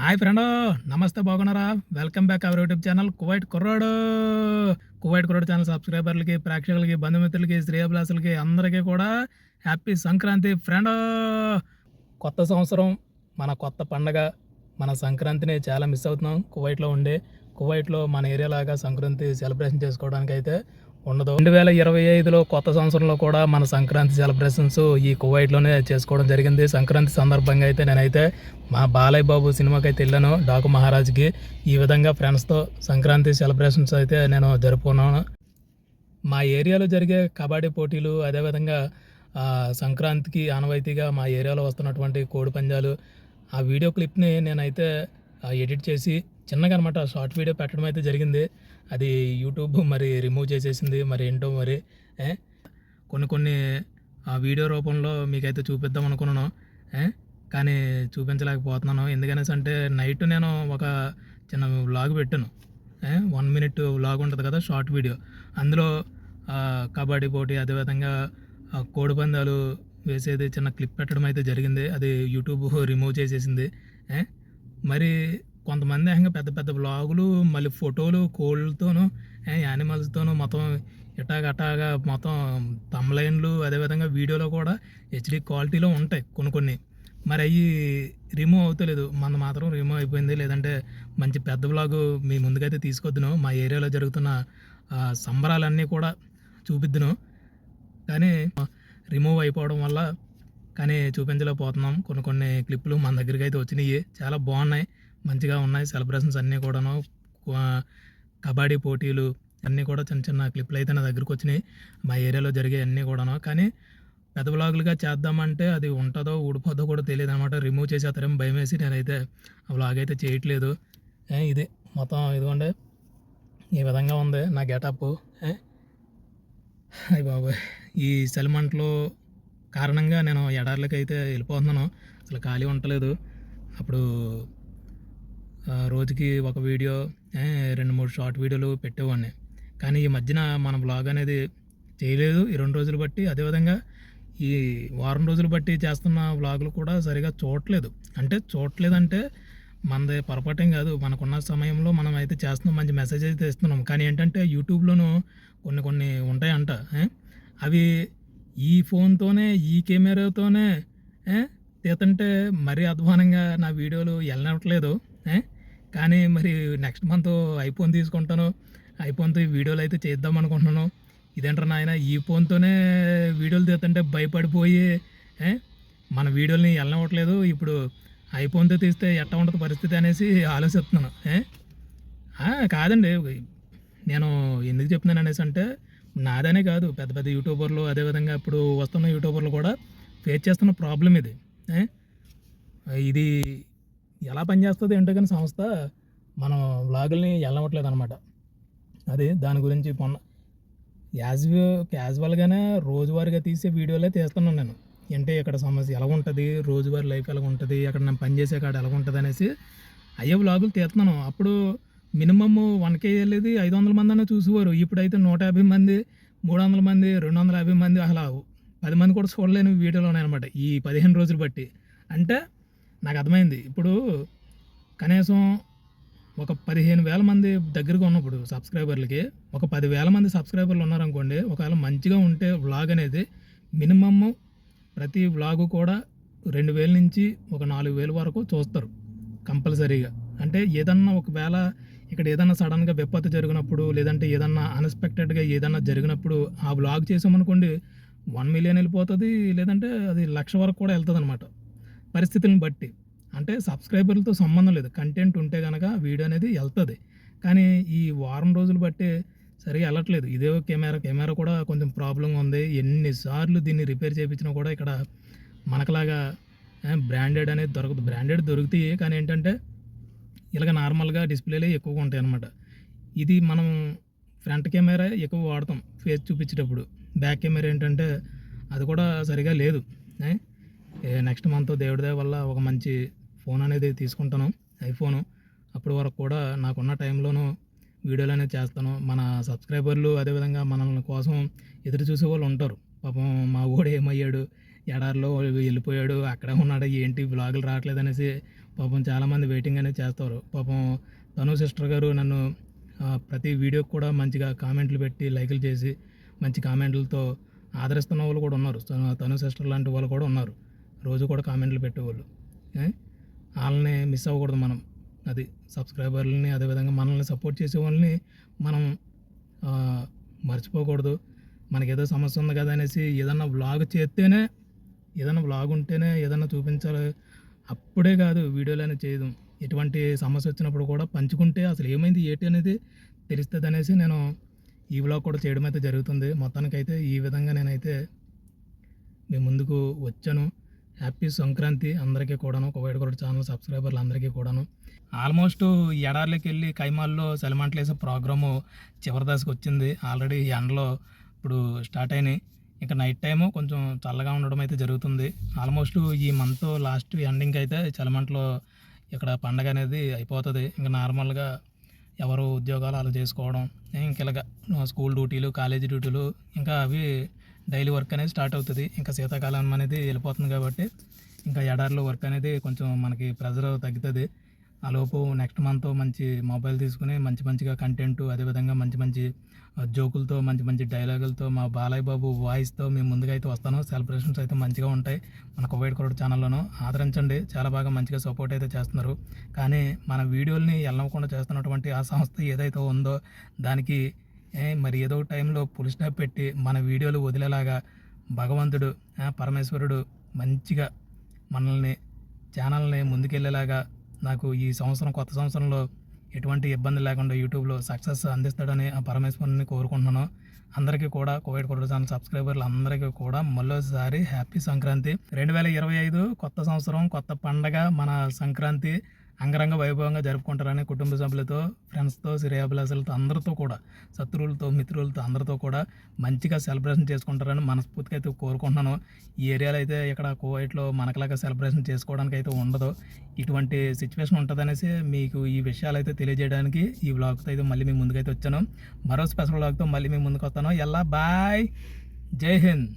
Hi friend నమస్తే బాగున్నారా? Welcome back our YouTube channel Kuwait కుర్రాడు. కువైట్ కుర్రాడు ఛానల్ సబ్స్క్రైబర్లకి ప్రేక్షకులకి బంధుమిత్రులకి శ్రేయభిలాసులకి అందరికీ కూడా హ్యాపీ సంక్రాంతి ఫ్రెండ్. కొత్త సంవత్సరం మన కొత్త పండగ మన సంక్రాంతిని చాలా మిస్ అవుతున్నాం కువైట్లో ఉండే. కువైట్లో మన ఏరియా లాగా సంక్రాంతి సెలబ్రేషన్ చేసుకోవడానికి అయితే ఉండదు. రెండు వేల ఇరవై ఐదులో కొత్త సంవత్సరంలో కూడా మన సంక్రాంతి సెలబ్రేషన్స్ ఈ కువైట్లోనే చేసుకోవడం జరిగింది. సంక్రాంతి సందర్భంగా అయితే నేనైతే మా బాలయ్య బాబు సినిమాకి అయితే వెళ్ళాను డాకు మహారాజ్కి. ఈ విధంగా ఫ్రెండ్స్తో సంక్రాంతి సెలబ్రేషన్స్ అయితే నేను జరుపుకున్నాను. మా ఏరియాలో జరిగే కబడ్డీ పోటీలు అదేవిధంగా సంక్రాంతికి ఆనవాయితీగా మా ఏరియాలో వస్తున్నటువంటి కోడి పందాలు ఆ వీడియో క్లిప్ని నేనైతే ఎడిట్ చేసి చిన్నగా అనమాట షార్ట్ వీడియో పెట్టడం అయితే జరిగింది. అది యూట్యూబ్ మరి రిమూవ్ చేసేసింది మరి ఏంటో మరి కొన్ని కొన్ని ఆ వీడియో రూపంలో మీకైతే చూపిద్దాం అనుకున్నాను కానీ చూపించలేకపోతున్నాను. ఎందుకనేసి అంటే నైట్ నేను ఒక చిన్న వ్లాగ్ పెట్టాను వన్ మినిట్ వ్లాగ్ ఉంటుంది కదా షార్ట్ వీడియో అందులో కబడ్డీ పోటీ అదేవిధంగా కోడిపందాలు కోడి పందాలు వేసేది చిన్న క్లిప్ పెట్టడం అయితే జరిగింది. అది యూట్యూబ్ రిమూవ్ చేసేసింది మరి కొంతమంది ఏకంగా పెద్ద పెద్ద బ్లాగులు మళ్ళీ ఫోటోలు కోళ్ళతోనూ యానిమల్స్తోనూ మొత్తం ఇటాగటాగా మొత్తం తమ్లైన్లు అదేవిధంగా వీడియోలో కూడా హెచ్డి క్వాలిటీలో ఉంటాయి కొన్ని కొన్ని. మరి అవి రిమూవ్ అవుతలేదు. మన మాత్రం రిమూవ్ అయిపోయింది. లేదంటే మంచి పెద్ద బ్లాగు మీ ముందుకైతే తీసుకొద్దును. మా ఏరియాలో జరుగుతున్న సంబరాలన్నీ కూడా చూపిద్దును. కానీ రిమూవ్ అయిపోవడం వల్ల కానీ చూపించలేకపోతున్నాం. కొన్ని కొన్ని క్లిప్పులు మన దగ్గరికి అయితే వచ్చినాయి. చాలా బాగున్నాయి. మంచిగా ఉన్నాయి. సెలబ్రేషన్స్ అన్నీ కూడాను కబడ్డీ పోటీలు అన్నీ కూడా చిన్న చిన్న క్లిప్లు అయితే నా దగ్గరికి వచ్చినాయి. మా ఏరియాలో జరిగే అన్నీ కూడాను. కానీ పెద్ద బ్లాగులుగా చేద్దామంటే అది ఉంటుందో ఊడిపోద్దో కూడా తెలియదు అనమాట రిమూవ్ చేసేస్తారేమో భయం వేసి నేనైతే ఆ బ్లాగ్ అయితే చేయట్లేదు. ఇది మొత్తం ఇదిగోండి. ఈ విధంగా ఉంది నా గెటప్. అయ్యి బాబోయ్. ఈ సెల్మంట్లో కారణంగా నేను ఎడార్లకి అయితే వెళ్ళిపోతున్నాను. అసలు ఖాళీ ఉండలేదు. అప్పుడు రోజుకి ఒక వీడియో రెండు మూడు షార్ట్ వీడియోలు పెట్టేవాడిని. కానీ ఈ మధ్యన మన బ్లాగ్ అనేది చేయలేదు. ఈ రెండు రోజులు బట్టి అదేవిధంగా ఈ వారం రోజులు బట్టి చేస్తున్న వ్లాగులు కూడా సరిగా చూడట్లేదు. అంటే చూడట్లేదంటే మనది పొరపాటేం కాదు. మనకున్న సమయంలో మనం అయితే చేస్తున్నాం మంచి మెసేజ్ అయితే ఇస్తున్నాం. కానీ ఏంటంటే యూట్యూబ్లోనూ కొన్ని కొన్ని ఉంటాయంట అవి ఈ ఫోన్తోనే ఈ కెమెరాతోనే తీతంటే మరీ అధ్వానంగా నా వీడియోలు వెళ్ళనట్లేదు ఏ? కానీ మరి నెక్స్ట్ మంత్ ఐఫోన్ తీసుకుంటాను. ఐఫోన్తో ఈ వీడియోలు అయితే చేద్దాం అనుకుంటున్నాను. ఇదేంటారు నాయన ఈ ఫోన్తోనే వీడియోలు తీస్తుంటే భయపడిపోయి మన వీడియోలని వెళ్ళనివ్వట్లేదు. ఇప్పుడు ఐఫోన్తో తీస్తే ఎట్లా ఉంటుంది పరిస్థితి అనేసి ఆలోచిస్తున్నాను కాదండి. నేను ఎందుకు చెప్తున్నాను అనేసి అంటే నాదనే కాదు. పెద్ద పెద్ద యూట్యూబర్లు అదేవిధంగా ఇప్పుడు వస్తున్న యూట్యూబర్లు కూడా ఫేస్ చేస్తున్న ప్రాబ్లం ఇది ఇది ఎలా పనిచేస్తుంది ఏంటో కానీ సంస్థ మనం వ్లాగుల్ని వెళ్ళవట్లేదు అనమాట అది దాని గురించి మొన్న యాజ్ క్యాజువల్గానే రోజువారీగా తీసే వీడియోలే తీస్తున్నాను నేను. అంటే ఇక్కడ సమస్య ఎలా ఉంటుంది? రోజువారీ లైఫ్ ఎలా ఉంటుంది? అక్కడ నేను పనిచేసే కాడ ఎలా ఉంటుంది అనేసి అయ్యే వ్లాగులు తీస్తున్నాను. అప్పుడు మినిమమ్ వన్ కే వెళ్ళేది ఐదు వందల మంది అన్న చూసేవారు. ఇప్పుడైతే నూట యాభై మంది మూడు వందల మంది రెండు వందల యాభై మంది అసలు పది మంది కూడా చూడలేని వీడియోలు ఉన్నాయన్నమాట ఈ పదిహేను రోజులు బట్టి. అంటే నాకు అర్థమైంది ఇప్పుడు కనీసం ఒక పదిహేను వేల మంది దగ్గరగా ఉన్నప్పుడు సబ్స్క్రైబర్లకి ఒక పదివేల మంది సబ్స్క్రైబర్లు ఉన్నారనుకోండి ఒకవేళ మంచిగా ఉంటే వ్లాగ్ అనేది మినిమమ్ ప్రతి వ్లాగు కూడా రెండు వేల నుంచి ఒక నాలుగు వేల వరకు చూస్తారు కంపల్సరీగా. అంటే ఏదన్నా ఒకవేళ ఇక్కడ ఏదన్నా సడన్గా విపత్తు జరిగినప్పుడు లేదంటే ఏదన్నా అన్ఎక్స్పెక్టెడ్గా ఏదన్నా జరిగినప్పుడు ఆ వ్లాగ్ చేసామనుకోండి వన్ మిలియన్ వెళ్ళిపోతుంది లేదంటే అది లక్ష వరకు కూడా వెళ్తుంది అనమాట పరిస్థితులను బట్టి. అంటే సబ్స్క్రైబర్లతో సంబంధం లేదు. కంటెంట్ ఉంటే కనుక వీడియో అనేది వెళ్తుంది కానీ ఈ వారం రోజులు బట్టి సరిగా వెళ్ళట్లేదు ఇదే కెమెరా కెమెరా కూడా కొంచెం ప్రాబ్లం ఉంది. ఎన్నిసార్లు దీన్ని రిపేర్ చేయించినా కూడా ఇక్కడ మనకలాగా బ్రాండెడ్ అనేది దొరకదు. బ్రాండెడ్ దొరుకుతాయి. కానీ ఏంటంటే ఇలాగ నార్మల్గా డిస్ప్లేలే ఎక్కువగా ఉంటాయి అన్నమాట. ఇది మనం ఫ్రంట్ కెమెరా ఎక్కువ వాడతాం. ఫేస్ చూపించేటప్పుడు బ్యాక్ కెమెరా ఏంటంటే అది కూడా సరిగా లేదు. నెక్స్ట్ మంత్ దేవుడి వల్ల ఒక మంచి ఫోన్ అనేది తీసుకుంటాను ఐఫోను అప్పటి వరకు కూడా నాకున్న టైంలోనూ వీడియోలు అనేది చేస్తాను. మన సబ్స్క్రైబర్లు అదేవిధంగా మనల్ని కోసం ఎదురు చూసే వాళ్ళు ఉంటారు. పాపం మా ఊడు ఏమయ్యాడు ఎడారిలో వెళ్ళిపోయాడు అక్కడే ఉన్నాడు ఏంటి బ్లాగులు రావట్లేదు అనేసి పాపం చాలామంది వెయిటింగ్ అనేది చేస్తారు. పాపం తను సిస్టర్ గారు నన్ను ప్రతి వీడియోకి కూడా మంచిగా కామెంట్లు పెట్టి లైకులు చేసి మంచి కామెంట్లతో ఆదరిస్తున్న వాళ్ళు కూడా ఉన్నారు. తను సిస్టర్ లాంటి వాళ్ళు కూడా ఉన్నారు. రోజు కూడా కామెంట్లు పెట్టేవాళ్ళు. వాళ్ళని మిస్ అవ్వకూడదు మనం. అది సబ్స్క్రైబర్లని అదేవిధంగా మనల్ని సపోర్ట్ చేసే వాళ్ళని మనం మర్చిపోకూడదు. మనకి ఏదో సమస్య ఉంది కదా అనేసి ఏదన్నా వ్లాగ్ చేస్తేనే ఏదైనా వ్లాగ్ ఉంటేనే ఏదన్నా చూపించాలి. అప్పుడే కాదు వీడియోలు చేయడం. ఎటువంటి సమస్య వచ్చినప్పుడు కూడా పంచుకుంటే అసలు ఏమైంది ఏంటి అనేది తెలుస్తుంది అనేసి నేను ఈ వ్లాగ్ కూడా చేయడం అయితే జరుగుతుంది. మొత్తానికైతే ఈ విధంగా నేనైతే మీ ముందుకు వచ్చాను. హ్యాపీ సంక్రాంతి అందరికీ కూడాను కోవైడ్ కూడా ఛానల్ సబ్స్క్రైబర్లు అందరికీ కూడాను. ఆల్మోస్ట్ ఈ వెళ్ళి కైమాల్లో సెలమంటలు వేసే ప్రోగ్రాము చివరి దశకు వచ్చింది. ఆల్రెడీ ఎండలో ఇప్పుడు స్టార్ట్ అయినాయి. ఇంకా నైట్ టైము కొంచెం చల్లగా ఉండడం అయితే జరుగుతుంది. ఆల్మోస్ట్ ఈ మంత్ లాస్ట్ ఎండింగ్ అయితే చలమంటలో ఇక్కడ పండగ అనేది అయిపోతుంది. ఇంకా నార్మల్గా ఎవరు ఉద్యోగాలు అలా చేసుకోవడం ఇంకా ఇలాగ స్కూల్ డ్యూటీలు కాలేజీ డ్యూటీలు ఇంకా అవి డైలీ వర్క్ అనేది స్టార్ట్ అవుతుంది. ఇంకా శీతాకాలం అనేది వెళ్ళిపోతుంది కాబట్టి ఇంకా ఎడారిలో వర్క్ అనేది కొంచెం మనకి ప్రెజర్ తగ్గుతుంది. ఆ లోపు నెక్స్ట్ మంత్ మంచి మొబైల్ తీసుకుని మంచి మంచిగా కంటెంట్ అదేవిధంగా మంచి మంచి జోకులతో మంచి మంచి డైలాగులతో మా బాలయ్య బాబు వాయిస్తో మేము ముందుగా అయితే వస్తాను. సెలబ్రేషన్స్ అయితే మంచిగా ఉంటాయి మన కోవైడ్ కొరడు ఛానల్లోనూ. ఆదరించండి. చాలా బాగా మంచిగా సపోర్ట్ అయితే చేస్తున్నారు. కానీ మన వీడియోల్ని వెళ్ళకుండా చేస్తున్నటువంటి ఆ సంస్థ ఏదైతే ఉందో దానికి మరి ఏదో ఒక టైంలో పులి స్టాప్ పెట్టి మన వీడియోలు వదిలేలాగా భగవంతుడు పరమేశ్వరుడు మంచిగా మనల్ని ఛానల్ని ముందుకెళ్ళేలాగా నాకు ఈ సంవత్సరం కొత్త సంవత్సరంలో ఎటువంటి ఇబ్బంది లేకుండా యూట్యూబ్లో సక్సెస్ అందిస్తాడని ఆ పరమేశ్వరుని కోరుకుంటున్నాను. అందరికీ కూడా కోవిడ్ కొరడు ఛానల్ సబ్స్క్రైబర్లు అందరికీ కూడా మళ్ళీసారి హ్యాపీ సంక్రాంతి. రెండు వేల ఇరవై ఐదు కొత్త సంవత్సరం కొత్త పండగ మన సంక్రాంతి అంగరంగ వైభవంగా జరుపుకుంటారని కుటుంబ సభ్యులతో ఫ్రెండ్స్తో శ్రేయాభిలాషులతో అందరితో కూడా శత్రువులతో మిత్రులతో అందరితో కూడా మంచిగా సెలబ్రేషన్ చేసుకుంటారని మనస్ఫూర్తిగా అయితే కోరుకుంటున్నాను. ఈ ఏరియాలో అయితే ఇక్కడ కోవైట్లో మనకలాగా సెలబ్రేషన్ చేసుకోవడానికి అయితే ఉండదు. ఇటువంటి సిచ్యువేషన్ ఉంటుందనేసి మీకు ఈ విషయాలు అయితే తెలియజేయడానికి ఈ వ్లాగ్తో అయితే మళ్ళీ మీ ముందుకైతే వచ్చాను. మరో స్పెషల్ వ్లాగ్తో మళ్ళీ మీ ముందుకు వస్తాను. ఎలా బాయ్! జై హింద్!